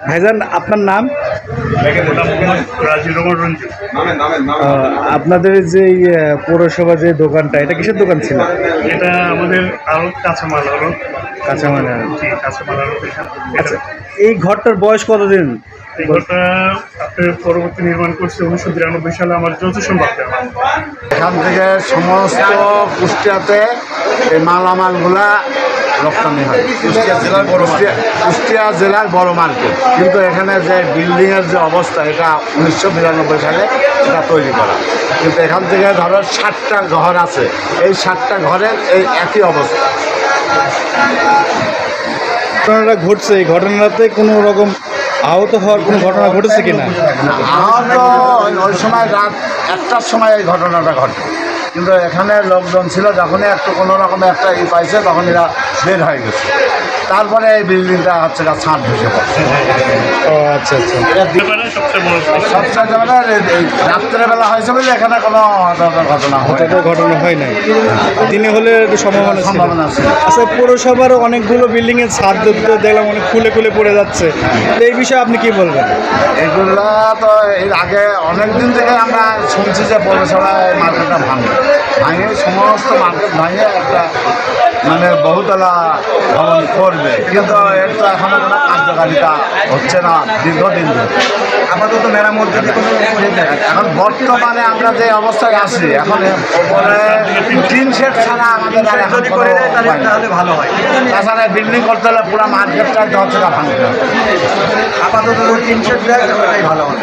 ভাইজান আপনার নাম? আপনাদের যে এই, পৌরসভা যে দোকানটা এটা কিসের দোকান ছিল? এটা আমাদের আরও কাঁচামাল আরও কাঁচামাল জি কাঁচামাল আরও আচ্ছা এই ঘরটার বয়স কতদিন? এই ঘরটা আপনার পরবর্তী নির্মাণ করছে উনিশশো বিরানব্বই সালে আমার যৌথ সম্পর্কে এখান থেকে সমস্ত কুষ্টিয়াতে এই মালামালগুলা রপ্তানি হয়। কুষ্টিয়া জেলার বড় কুষ্টিয়া জেলার বড় মার্কেট কিন্তু এখানে যে বিল্ডিংয়ের যে অবস্থা এটা উনিশশো বিরানব্বই সালে এটা তৈরি করা। কিন্তু এখান থেকে ধরো ষাটটা ঘর আছে। এই ষাটটা ঘরের এই একই অবস্থা। ঘটনাটা ঘটছে। এই ঘটনাতে কোনো রকম আহত হওয়ার কোনো ঘটনা ঘটেছে কিনা? আহত ওই- ওই সময় রাত একটার সময় এই ঘটনাটা ঘটে। কিন্তু এখানে লোকজন ছিল যখনই একটু কোনো রকম একটা ই পাইছে তখন এরা বের হয়ে গেছে। তারপরে এই বিল্ডিংটা হচ্ছে গা ছাদ ভেসে পড়ছে। ও আচ্ছা আচ্ছা। সবচেয়ে মানে এই রাত্রেবেলা হয়েছে বলে এখানে কোনো হতাহতের ঘটনা হয় হঠাৎ ঘটনা হয় নাই। দিনে হলে একটু সম্ভাবনা সম্ভাবনা আছে আচ্ছা পৌরসভার অনেকগুলো বিল্ডিং এর ছাদ দেখলাম অনেক খুলে খুলে পড়ে যাচ্ছে। তো এই বিষয়ে আপনি কি বলবেন? এগুলা তো এর আগে অনেক দিন থেকে আমরা শুনছি যে পৌরসভায় মার্কেটটা ভাঙে। ভাঙে সমস্ত মার্কেট ভাঙে একটা মানে বহুতলা ভবন করবে। কিন্তু এর তো এখনও কোনো কার্যকারিতা হচ্ছে না দীর্ঘদিন ধরে। আপাতত মেরামত যদি কোনো এখন বর্তমানে আমরা যে অবস্থায় আছি এখন ওপরে টিন শেড ছাড়া আমাদের আর এখন করে দেয় তাহলে ভালো হয়। তাছাড়া বিল্ডিং করতে হলে পুরো মার্কেটটাই হচ্ছে না ভাঙতে হবে আপাতত টিন শেড দেয় ভালো হয়